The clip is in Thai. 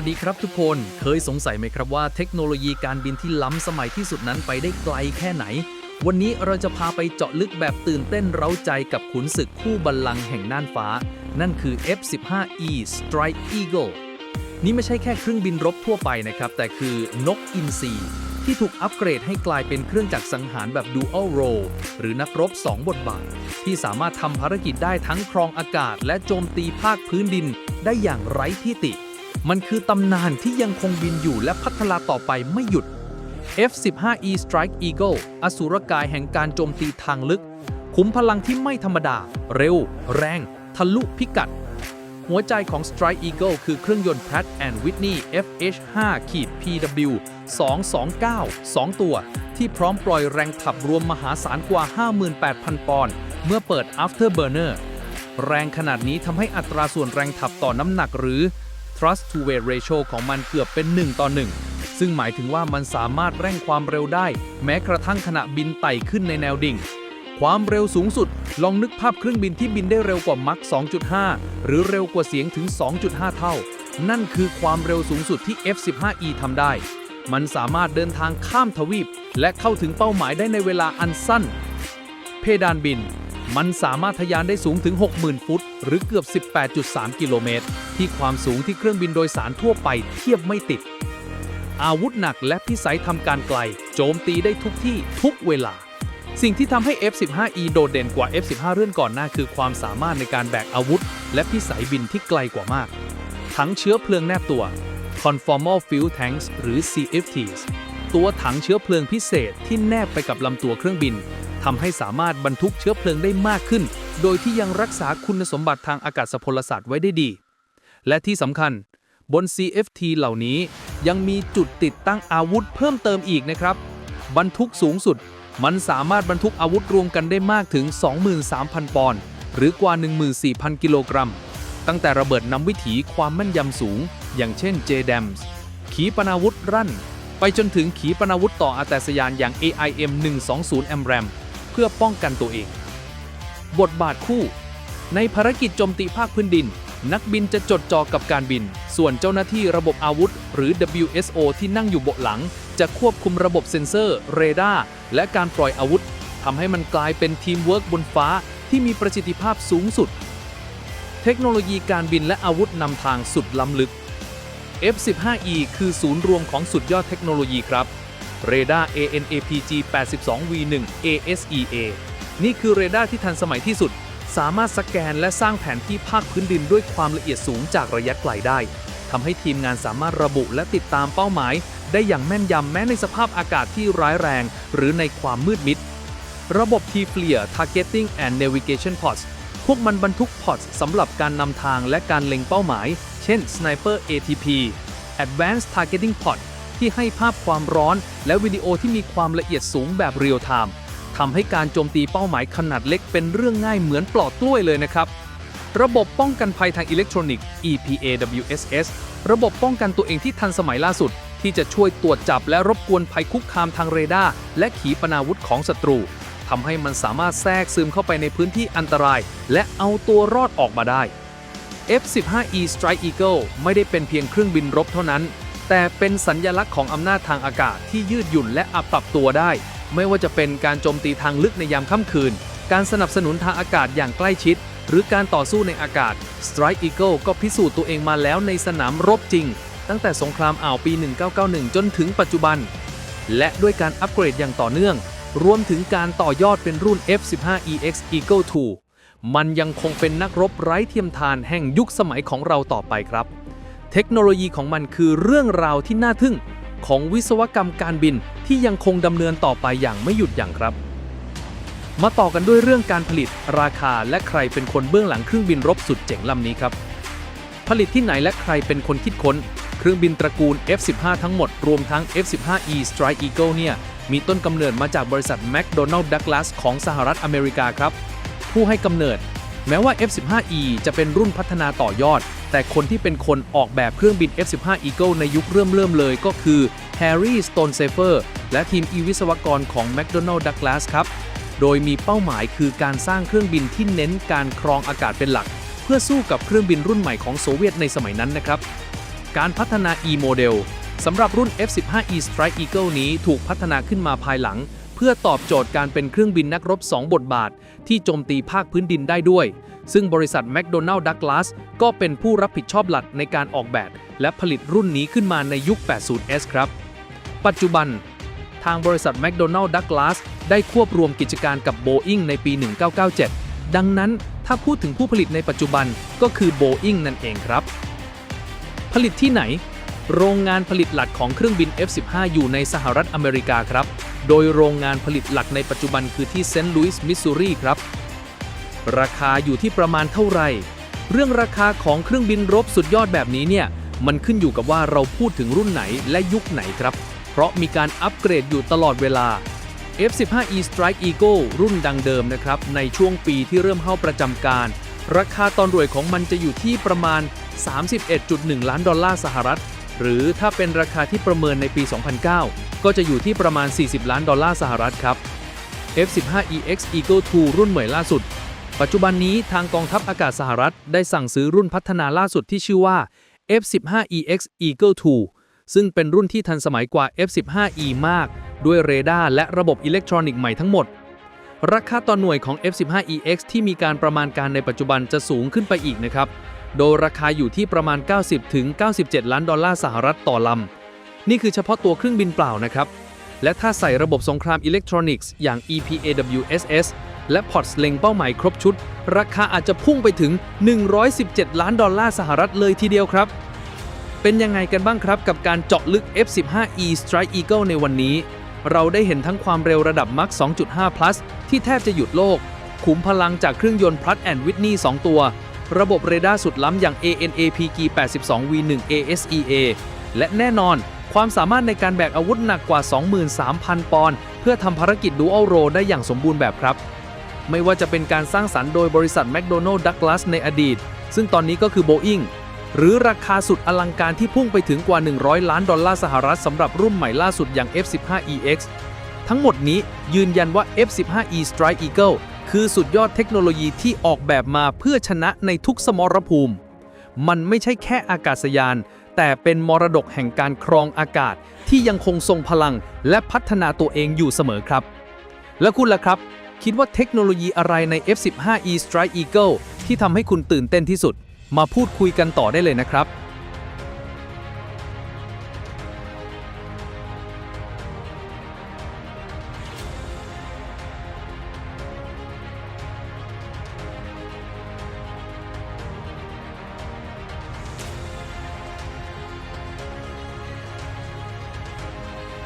วัสดีครับทุกคน เคยสงสัยไหมครับว่าเทคโนโลยีการบินที่ล้ำสมัยที่สุดนั้นไปได้ไกลแค่ไหน วันนี้เราจะพาไปเจาะลึกแบบตื่นเต้นเร้าใจกับขุนศึกคู่บัลลังก์แห่งน่านฟ้า นั่นคือ F-15E Strike Eagle นี่ไม่ใช่แค่เครื่องบินรบทั่วไปนะครับ แต่คือนกอินทรีที่ถูกอัปเกรดให้กลายเป็นเครื่องจักรสังหารแบบ Dual Role หรือนักรบ 2 บทบาท ที่สามารถทำภารกิจได้ทั้งครองอากาศ และโจมตีภาคพื้นดินได้อย่างไร้ที่ติ มันคือตำนานที่ยังคงบินอยู่และพัฒนาต่อไปไม่หยุด F-15E Strike Eagle อสูรกายแห่งการโจมตีทางลึก ขุมพลังที่ไม่ธรรมดา เร็ว แรง ทะลุพิกัด หัวใจของ Strike Eagle คือเครื่องยนต์ Pratt Whitney FH5-PW 229 2 ตัว ที่พร้อมปล่อยแรงขับรวมมหาศาลกว่า 58,000 ปอนด์เมื่อเปิด Afterburner แรงขนาดนี้ทำให้อัตราส่วนแรงขับต่อน้ำหนักหรือ thrust to weight ratio ของมันเกือบเป็น 1 ต่อ 1 ซึ่งหมายถึงว่ามันสามารถเร่งความเร็วได้ แม้กระทั่งขณะบินไต่ขึ้นในแนวดิ่ง ความเร็วสูงสุด ลองนึกภาพเครื่องบินที่บินได้เร็วกว่ามัค2.5 หรือเร็วกว่าเสียงถึง 2.5 เท่า นั่นคือความเร็วสูงสุดที่ F-15E ทำได้ มันสามารถเดินทางข้ามทวีป และเข้าถึงเป้าหมายได้ในเวลาอันสั้น เพดานบิน มันสามารถทะยานได้สูงถึง 60,000 ฟุต หรือเกือบ 18.3 กิโลเมตร ที่ความสูงที่เครื่องบินโดยสารทั่วไปเทียบไม่ติด อาวุธหนักและพิสัยทำการไกล โจมตีได้ทุกที่ทุกเวลา สิ่งที่ทำให้ F-15E โดดเด่นกว่า F-15 เรื่องก่อนหน้าคือความสามารถในการแบกอาวุธ และพิสัยบินที่ไกลกว่ามากถังเชื้อเพลิงแนบตัว Conformal Fuel Tanks หรือ CFTs ตัวถังเชื้อเพลิงพิเศษที่แนบไปกับลำตัวเครื่องบิน ทำให้สามารถบรรทุกเชื้อเพลิงได้มากขึ้น โดยที่ยังรักษาคุณสมบัติทางอากาศพลศาสตร์ไว้ได้ดี และที่สำคัญ บน CFT เหล่านี้ยังมีจุดติดตั้งอาวุธเพิ่มเติมอีกนะครับ บรรทุกสูงสุด มันสามารถบรรทุกอาวุธรวมกันได้มากถึง 23,000 ปอนด์หรือกว่า 14,000 กิโลกรัม ตั้งแต่ระเบิดนำวิถีความแม่นยำสูง อย่างเช่น JDAMS ขีปนาวุธรั่น ไปจนถึงขีปนาวุธต่ออากาศยานอย่าง AIM 120 AMRAAM เพื่อป้องกันตัวเอง บทบาทคู่ ในภารกิจโจมตีภาคพื้นดิน นักบินจะจดจ่อกับการบิน ส่วนเจ้าหน้าที่ระบบอาวุธ หรือ WSO ที่นั่งอยู่บาะหลัง จะควบคุมระบบเซ็นเซอร์ เรดาร์และการปล่อยอาวุธทำให้มันกลายเป็นทีมเวิร์กบนฟ้าที่มีประสิทธิภาพสูงสุด เทคโนโลยีการบินและอาวุธนำทางสุดล้ำลึก F-15E คือศูนย์รวมของสุดยอดเทคโนโลยีครับ เรดาร์ ANAPG 82V1 ASEA นี่คือเรดาร์ที่ทันสมัยที่สุด สามารถสแกนและสร้างแผนที่ภาคพื้นดินด้วยความละเอียดสูงจากระยะไกลได้ทำให้ทีมงานสามารถระบุและติดตามเป้าหมาย ได้อย่างแม่นยำแม้ในสภาพอากาศที่ร้ายแรง หรือในความมืดมิด ระบบ T-FLIR Targeting and Navigation Pods พวกมันบรรทุกพอดสำหรับการนำทางและการเล็งเป้าหมาย เช่น Sniper ATP Advanced Targeting Pod ที่ให้ภาพความร้อน และวิดีโอที่มีความละเอียดสูงแบบเรียลไทม์ทำให้การโจมตีเป้าหมายขนาดเล็กเป็นเรื่องง่ายเหมือนปลอดกล้วยเลยนะครับ ระบบป้องกันภัยทางอิเล็กทรอนิกส์ EPAWSS ระบบป้องกันตัวเองที่ทันสมัยล่าสุด ที่จะช่วยตรวจจับและรบกวนภัยคุกคามทางเรดาร์และขีปนาวุธของศัตรูทำให้มันสามารถแทรกซึมเข้าไปในพื้นที่อันตราย และเอาตัวรอดออกมาได้ F-15E Strike Eagle ไม่ได้เป็นเพียงเครื่องบินรบเท่านั้น แต่เป็นสัญญลักษณ์ของอำนาจทางอากาศที่ยืดหยุ่นและอับปรับตัวได้ ไม่ว่าจะเป็นการโจมตีทางลึกในยามค่ำคืน การสนับสนุนทางอากาศอย่างใกล้ชิด หรือการต่อสู้ในอากาศ Strike Eagle ก็พิสูจน์ตัวเองมาแล้วในสนามรบจริง ตั้งแต่สงครามอ่าวปี 1991 จนถึงปัจจุบัน และด้วยการอัปเกรดอย่างต่อเนื่อง รวมถึงการต่อยอดเป็นรุ่น F-15EX Eagle II มันยังคงเป็นนักรบไร้เทียมทานแห่งยุคสมัยของเราต่อไปครับ เทคโนโลยีของมันคือเรื่องราวที่น่าทึ่งของวิศวกรรมการบินที่ยังคงดำเนินต่อไปอย่างไม่หยุดยั้งครับ มาต่อกันด้วยเรื่องการผลิต ราคาและใครเป็นคนเบื้องหลังเครื่องบินรบสุดเจ๋งลำนี้ครับ ผลิตที่ไหนและใครเป็นคนคิดค้น เครื่องบินตระกูล F-15 ทั้งหมด รวมทั้ง F-15E Strike Eagle เนี่ยมีต้นกำเนิดมาจากบริษัท McDonnell Douglas ของสหรัฐอเมริกาครับ ผู้ให้กำเนิด แม้ว่า F-15E จะเป็นรุ่นพัฒนาต่อยอด แต่คนที่เป็นคนออกแบบเครื่องบิน F-15 Eagle ในยุคเริ่มเริ่มเลยก็คือ Harry Stonesafer และทีมอีวิศวกรของ McDonnell Douglas ครับ โดยมีเป้าหมายคือการสร้างเครื่องบินที่เน้นการครองอากาศเป็นหลัก เพื่อสู้กับเครื่องบินรุ่นใหม่ของโซเวียตในสมัยนั้นนะครับ การพัฒนา e-model สำหรับรุ่น F-15E Strike Eagle นี้ถูกพัฒนาขึ้นมาภายหลัง เพื่อตอบโจทย์การเป็นเครื่องบินนักรบ 2 บทบาท ที่โจมตีภาคพื้นดินได้ด้วย ซึ่งบริษัท McDonnell Douglas ก็เป็นผู้รับผิดชอบหลักในการออกแบบ และผลิตรุ่นนี้ขึ้นมาในยุค 80S ครับ ปัจจุบัน ทางบริษัท McDonnell Douglas ได้ควบรวมกิจการกับ Boeing ในปี 1997 ดังนั้นถ้าพูดถึงผู้ผลิตในปัจจุบันก็คือ Boeing นั่นเองครับ ผลิตที่ไหน โรงงานผลิตหลักของเครื่องบิน F-15 อยู่ในสหรัฐอเมริกาครับ โดยโรงงานผลิตหลักในปัจจุบันคือที่เซนต์ลุยส์มิสซูรีครับ ราคาอยู่ที่ประมาณเท่าไหร่ เรื่องราคาของเครื่องบินรบสุดยอดแบบนี้เนี่ย มันขึ้นอยู่กับว่าเราพูดถึงรุ่นไหนและยุคไหนครับ เพราะมีการอัปเกรดอยู่ตลอดเวลา F-15E Strike Eagle รุ่นดังเดิมนะครับ ในช่วงปีที่เริ่มเข้าประจำการ ราคาตอนรวยของมันจะอยู่ที่ประมาณ 31.1 ล้านดอลลาร์สหรัฐ หรือถ้าเป็นราคาที่ประเมินในปี 2009 ก็จะอยู่ที่ประมาณ 40 ล้านดอลลาร์สหรัฐครับ F-15EX Eagle II รุ่นใหม่ล่าสุด ปัจจุบันนี้ทางกองทัพอากาศสหรัฐได้สั่งซื้อรุ่นพัฒนาล่าสุดที่ชื่อว่า F-15EX Eagle II ซึ่งเป็นรุ่นที่ทันสมัยกว่า F-15E มาก ด้วยเรดาร์และระบบอิเล็กทรอนิกส์ใหม่ทั้งหมด ราคาต่อหน่วยของ F-15EX ที่มีการประมาณการในปัจจุบันจะสูงขึ้นไปอีกนะครับ โดยราคาอยู่ที่ประมาณ 90ถึง97 ล้านดอลลาร์สหรัฐต่อลำ นี่คือเฉพาะตัวเครื่องบินเปล่านะครับ และถ้าใส่ระบบสงครามอิเล็กทรอนิกส์อย่าง EPAWSS และพอร์ตเล็งเป้าหมายครบชุด ราคาอาจจะพุ่งไปถึง 117 ล้านดอลลาร์สหรัฐเลยทีเดียวครับ เป็นยังไงกันบ้างครับกับการเจาะลึก F-15E Strike Eagle ในวันนี้ เราได้เห็นทั้งความเร็วระดับ Mach 2.5 plus ที่แทบจะหยุดโลก ขุมพลังจากเครื่องยนต์ Pratt Whitney 2 ตัว ระบบเรดาร์สุดล้ำอย่าง ANAPG 82 V1 ASEA และแน่นอน ความสามารถในการแบกอาวุธหนักกว่า 23,000 ปอนด์เพื่อทำภารกิจ Dual Role ได้อย่างสมบูรณ์แบบครับ ไม่ว่าจะเป็นการสร้างสรรค์โดยบริษัท McDonnell Douglas ในอดีต ซึ่งตอนนี้ก็คือ Boeing หรือราคาสุดอลังการที่พุ่งไปถึงกว่า 100 ล้านดอลลาร์สหรัฐสำหรับรุ่นใหม่ล่าสุดอย่าง F-15EX ทั้งหมดนี้ยืนยันว่า F-15E Strike Eagle คือสุดยอดเทคโนโลยีที่ออกแบบมาเพื่อชนะในทุกสมรภูมิ มันไม่ใช่แค่อากาศยาน แต่เป็นมรดกแห่งการครองอากาศที่ยังคงทรงพลังและพัฒนาตัวเองอยู่เสมอครับ แล้วคุณล่ะครับ คิดว่าเทคโนโลยีอะไรใน F-15E Strike Eagle ที่ทำให้คุณตื่นเต้นที่สุด มาพูดคุยกันต่อได้เลยนะครับ